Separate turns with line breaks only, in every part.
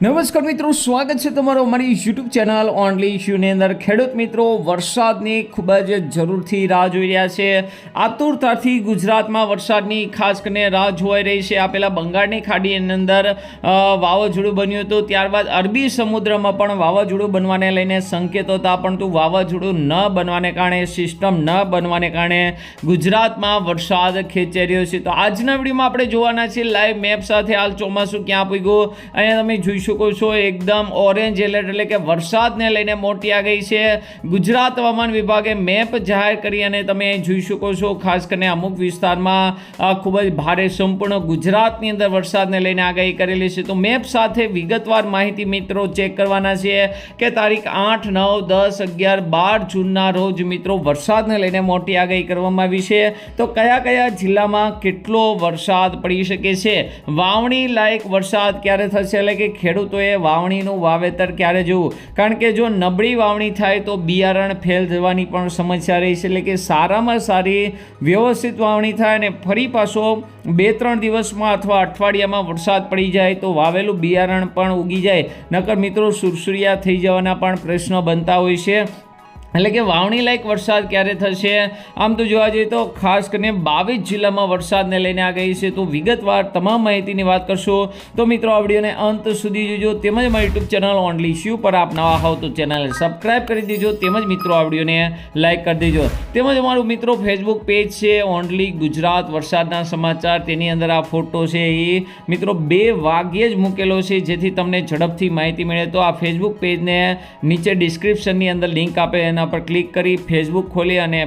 નમસ્કાર મિત્રો, સ્વાગત છે તમારો અમારી યુટ્યુબ ચેનલ ઓનલી ઇશ્યુની અંદર. ખેડૂત મિત્રો, વરસાદની ખૂબ જ જરૂરથી રાહ જોઈ રહ્યા છે. આતુરતાથી ગુજરાતમાં વરસાદની ખાસ કરીને રાહ જોવાઈ રહી છે. આ પહેલાં બંગાળની ખાડીની અંદર વાવાઝોડું બન્યું હતું. ત્યારબાદ અરબી સમુદ્રમાં પણ વાવાઝોડું બનવાને લઈને સંકેતો હતા, પરંતુ વાવાઝોડું ન બનવાને કારણે, સિસ્ટમ ન બનવાને કારણે ગુજરાતમાં વરસાદ ખેંચાઈ રહ્યો છે. તો આજના વિડીયોમાં આપણે જોવાના છીએ લાઈવ મેપ સાથે. હાલ ચોમાસું ક્યાં પૂગ્યું? અહીંયા તમે જોઈ શકો છો, એકદમ ઓરેન્જ એલર્ટ એટલે કે વરસાદને લઈને મોટી આગાહી છે. ગુજરાત હવામાન વિભાગે મેપ જાહેર કરી અને તમે જોઈ શકો છો, ખાસ કરીને અમુક વિસ્તારમાં ખૂબ જ ભારે સંપૂર્ણ ગુજરાતની અંદર વરસાદને લઈને આગાહી કરેલી છે. તો મેપ સાથે વિગતવાર માહિતી મિત્રો ચેક કરવાના છે કે તારીખ આઠ, નવ, દસ, અગિયાર, બાર જૂનના રોજ મિત્રો વરસાદને લઈને મોટી આગાહી કરવામાં આવી છે. તો કયા કયા જિલ્લામાં કેટલો વરસાદ પડી શકે છે? વાવણી લાયક વરસાદ ક્યારે થશે? એટલે કે ખેડૂતોએ વાવણીનું વાવેતર ક્યારે જોવું? કારણ કે જો નબળી વાવણી થાય તો બિયારણ ફેલ જવાની પણ સમસ્યા રહી છે. એટલે કે સારામાં સારી વ્યવસ્થિત વાવણી થાય અને ફરી પાછો બે ત્રણ દિવસમાં અથવા અઠવાડિયામાં વરસાદ પડી જાય તો વાવેલું બિયારણ પણ ઉગી જાય. નકર મિત્રો સુરસુરિયા થઈ જવાના પણ પ્રશ્નો બનતા હોય છે. એટલે કે વાવણી લાયક વરસાદ ક્યારે થશે? આમ તો જોવા જઈએ તો ખાસ કરીને બાવીસ જિલ્લામાં વરસાદને લઈને આ ગઈ છે. તો વિગતવાર તમામ માહિતીની વાત કરશો તો મિત્રો, આ વિડીયોને અંત સુધી જોજો. તેમજ મારી યુટ્યુબ ચેનલ ઓનલી શ્યુ પર આપ નવા હોવ તો ચેનલને સબસ્ક્રાઇબ કરી દેજો. તેમજ મિત્રો, આ વિડીયોને લાઇક કરી દેજો. તેમજ અમારું મિત્રો ફેસબુક પેજ છે ઓનલી ગુજરાત વરસાદના સમાચાર. તેની અંદર આ ફોટો છે એ મિત્રો બે વાગ્યે જ મૂકેલો છે. જેથી તમને ઝડપથી માહિતી મળે. તો આ ફેસબુક પેજને નીચે ડિસ્ક્રિપ્શનની અંદર લિંક આપે એના પર ક્લિક કરી ફેસબુક ખોલી અને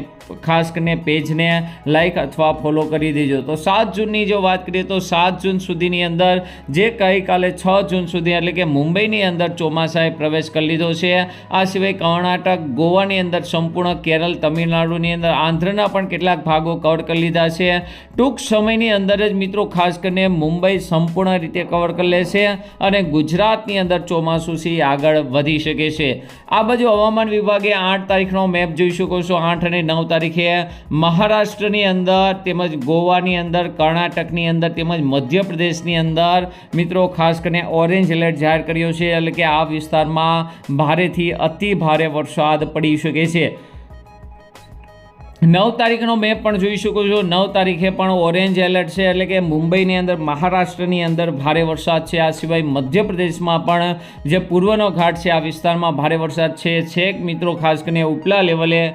ખાસ કરીને પેજને લાઈક અથવા ફોલો કરી દેજો. તો સાત જૂનની જો વાત કરીએ તો સાત જૂન સુધીની અંદર જે ગઈકાલે છ જૂન સુધી એટલે કે મુંબઈની અંદર ચોમાસાએ પ્રવેશ કરી લીધો છે. આ સિવાય કર્ણાટક, ગોવાની અંદર સંપૂર્ણ કેરળ, તમિલનાડુની અંદર આંધ્રના પણ કેટલાક ભાગો કવર કરી લીધા છે. ટૂંક સમયની અંદર જ મિત્રો ખાસ કરીને મુંબઈ સંપૂર્ણ રીતે કવર કરી લેશે અને ગુજરાતની અંદર ચોમાસું સી આગળ વધી શકે છે. આ બાજુ હવામાન વિભાગે આઠ તારીખનો મેપ જોઈ શકો છો. આઠ અને નવ તારીખે મહારાષ્ટ્રની અંદર તેમજ ગોવાની અંદર, કર્ણાટકની અંદર તેમજ મધ્યપ્રદેશની અંદર મિત્રો ખાસ કરીને ઓરેન્જ એલર્ટ જાહેર કર્યો છે એટલે કે આ વિસ્તારમાં ભારેથી અતિ ભારે વરસાદ પડી શકે છે. નવ તારીખનો મેપ પણ જોઈ શકો છો. નવ તારીખે પણ ઓરેન્જ એલર્ટ છે. એટલે કે મુંબઈની અંદર, મહારાષ્ટ્રની અંદર ભારે વરસાદ છે. આ સિવાય મધ્યપ્રદેશમાં પણ જે પૂર્વનો ઘાટ છે, આ વિસ્તારમાં ભારે વરસાદ છે. છેક મિત્રો, ખાસ કરીને ઉપલા લેવલે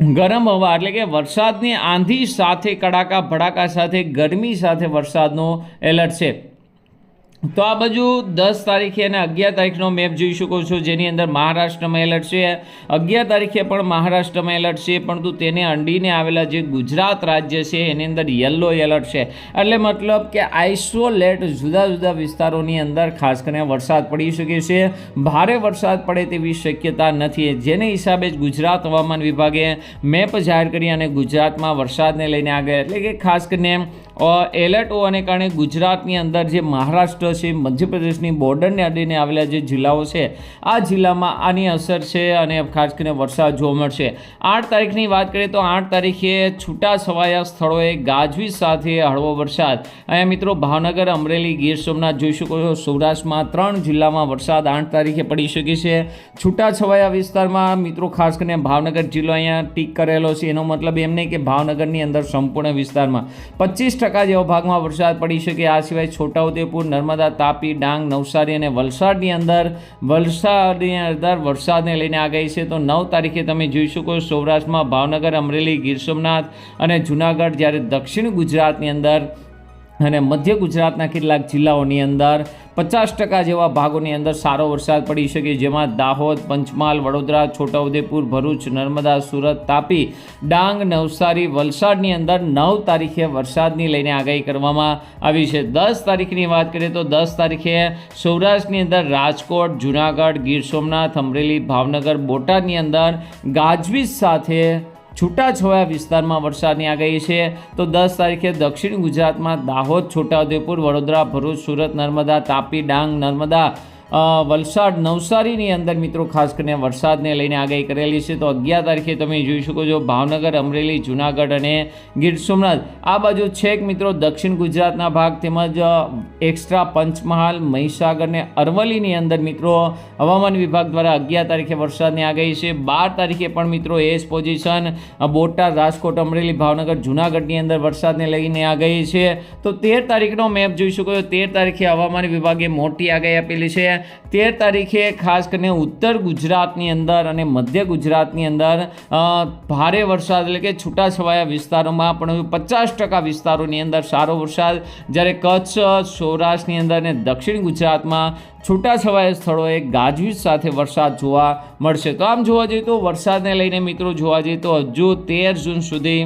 ગરમ હવા, એટલે કે વરસાદની આંધી સાથે, કડાકા ભડાકા સાથે, ગરમી સાથે વરસાદનો એલર્ટ છે. તો આ બાજુ દસ તારીખે અને અગિયાર તારીખનો મેપ જોઈ શકો છો, જેની અંદર મહારાષ્ટ્રમાં એલર્ટ છે. અગિયાર તારીખે પણ મહારાષ્ટ્રમાં એલર્ટ છે, પરંતુ તેને અંડીને આવેલા જે ગુજરાત રાજ્ય છે, એની અંદર યલો એલર્ટ છે. એટલે મતલબ કે આઇસોલેટ જુદા જુદા વિસ્તારોની અંદર ખાસ કરીને વરસાદ પડી શકે છે. ભારે વરસાદ પડે તેવી શક્યતા નથી. જેને હિસાબે જ ગુજરાત હવામાન વિભાગે મેપ જાહેર કરી અને ગુજરાતમાં વરસાદને લઈને આગળ એટલે કે ખાસ કરીને એલર્ટ હોવાને કારણે ગુજરાતની અંદર જે મહારાષ્ટ્ર છે, મધ્યપ્રદેશની બોર્ડરને અડીને આવેલા જે જિલ્લાઓ છે, આ જિલ્લામાં આની અસર છે અને ખાસ કરીને વરસાદ જોવા મળશે. આઠ તારીખની વાત કરીએ તો આઠ તારીખે છૂટા છવાયા સ્થળોએ ગાજવીજ સાથે હળવો વરસાદ. અહીંયા મિત્રો ભાવનગર, અમરેલી, ગીર સોમનાથ જોઈ શકો છો. સૌરાષ્ટ્રમાં ત્રણ જિલ્લામાં વરસાદ આઠ તારીખે પડી શકે છે. છૂટા છવાયા વિસ્તારમાં મિત્રો ખાસ કરીને ભાવનગર જિલ્લો અહીંયા ટીક કરેલો છે. એનો મતલબ એમ નહીં કે ભાવનગરની અંદર સંપૂર્ણ વિસ્તારમાં. પચીસ ટકા જેવા ભાગમાં વરસાદ પડી શકે. આ સિવાય છોટાઉદેપુર, નર્મદા, તાપી, ડાંગ, નવસારી અને વલસાડની અંદર વલસાડની અંદર વરસાદને લઈને આગાહી છે. તો નવ તારીખે તમે જોઈ શકો સૌરાષ્ટ્રમાં ભાવનગર, અમરેલી, ગીર સોમનાથ અને જુનાગઢ જ્યારે દક્ષિણ ગુજરાતની અંદર અને મધ્ય ગુજરાતના કેટલાક જિલ્લાઓની અંદર પચાસ ટકા જેવા ભાગોની અંદર સારો વરસાદ પડી શકે, જેમાં દાહોદ, પંચમહાલ, વડોદરા, છોટાઉદેપુર, ભરૂચ, નર્મદા, સુરત, તાપી, ડાંગ, નવસારી, વલસાડની અંદર નવ તારીખે વરસાદની લઈને આગાહી કરવામાં આવી છે. દસ તારીખની વાત કરીએ તો દસ તારીખે સૌરાષ્ટ્રની અંદર રાજકોટ, જુનાગઢ, ગીર સોમનાથ, અમરેલી, ભાવનગર, બોટાદની અંદર ગાજવીજ સાથે છૂટાછવાયા વિસ્તારમાં વરસાદની આગાહી છે. તો દસ તારીખે દક્ષિણ ગુજરાતમાં દાહોદ, છોટાઉદેપુર, વડોદરા, ભરૂચ, સુરત, નર્મદા, તાપી, ડાંગ, નર્મદા વલસાડ નવસારીની અંદર મિત્રો, ખાસ કરીને વરસાદને લઈને આગાહી કરેલી છે. તો અગિયાર તારીખે તમે જોઈ શકો છો, ભાવનગર, અમરેલી, જુનાગઢ અને ગીર સોમનાથ. આ બાજુ છેક મિત્રો, દક્ષિણ ગુજરાતના ભાગ તેમજ એક્સ્ટ્રા પંચમહાલ, મહીસાગર ને અરવલ્લીની અંદર મિત્રો, હવામાન વિભાગ દ્વારા અગિયાર તારીખે વરસાદની આગાહી છે. બાર તારીખે પણ મિત્રો એ જ પોઝિશન બોટાદ, રાજકોટ, અમરેલી, ભાવનગર, જુનાગઢની અંદર વરસાદને લઈને આગાહી છે. તો તેર તારીખનો મેપ જોઈ શકો છો. તેર તારીખે હવામાન વિભાગે મોટી આગાહી આપેલી છે. તેર તારીખે ખાસ કરીને ઉત્તર ગુજરાતની અંદર અને મધ્ય ગુજરાતની અંદર ભારે વરસાદ એટલે કે છૂટાછવાયા વિસ્તારોમાં પણ પચાસ ટકા વિસ્તારોની અંદર સારો વરસાદ. જ્યારે કચ્છ, સૌરાષ્ટ્રની અંદર અને દક્ષિણ ગુજરાતમાં છૂટાછવાયા સ્થળોએ ગાજવીજ સાથે વરસાદ જોવા મળશે. તો આમ જોવા જઈએ તો વરસાદને લઈને મિત્રો જોવા જઈએ તો હજુ તેર જૂન સુધી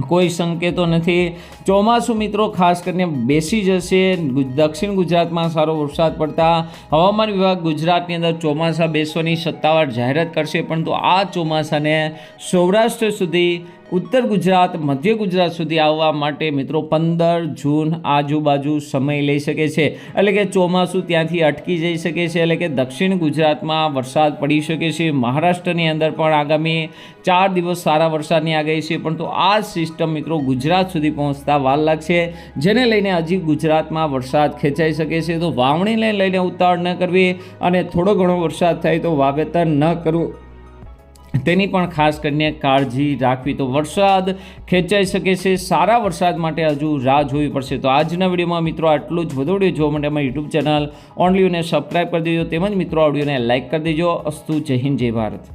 કોઈ સંકેતો નથી. ચોમાસું મિત્રો ખાસ કરીને બેસી જશે. દક્ષિણ ગુજરાતમાં સારો વરસાદ પડતા હવામાન વિભાગ ગુજરાતની અંદર ચોમાસા બેસવાની સત્તાવાર જાહેરાત કરશે. પરંતુ આ ચોમાસાને સૌરાષ્ટ્ર સુધી ઉત્તર ગુજરાત, મધ્ય ગુજરાત સુધી આવવા માટે મિત્રો પંદર જૂન આજુબાજુ સમય લઈ શકે છે. એટલે કે ચોમાસું ત્યાંથી અટકી જઈ શકે છે. એટલે કે દક્ષિણ ગુજરાતમાં વરસાદ પડી શકે છે. મહારાષ્ટ્રની અંદર પણ આગામી ચાર દિવસ સારા વરસાદની આગાહી છે. પરંતુ આ સિસ્ટમ મિત્રો ગુજરાત સુધી પહોંચતા વાર લાગશે જેને લઈને હજી ગુજરાતમાં વરસાદ ખેંચાઈ શકે છે. તો વાવણીને લઈને ઉતાવળ ન કરવી અને થોડો ઘણો વરસાદ થાય તો વાવેતર ન કરવું. તેની પણ ખાસ કરીને કાળજી રાખવી. તો વરસાદ ખેંચાઈ શકે છે. સારા વરસાદ માટે હજુ રાહ જોવી પડશે. તો આજના વિડીયોમાં મિત્રો આટલું જ. વધુ વીડિયો જોવા માટે અમારી યુટ્યુબ ચેનલ ઓનલીઓને સબસ્ક્રાઈબ કરી દેજો. તેમજ મિત્રો આ વિડીયોને લાઇક કરી દેજો. અસ્તુ. જય હિન્દ, જય ભારત.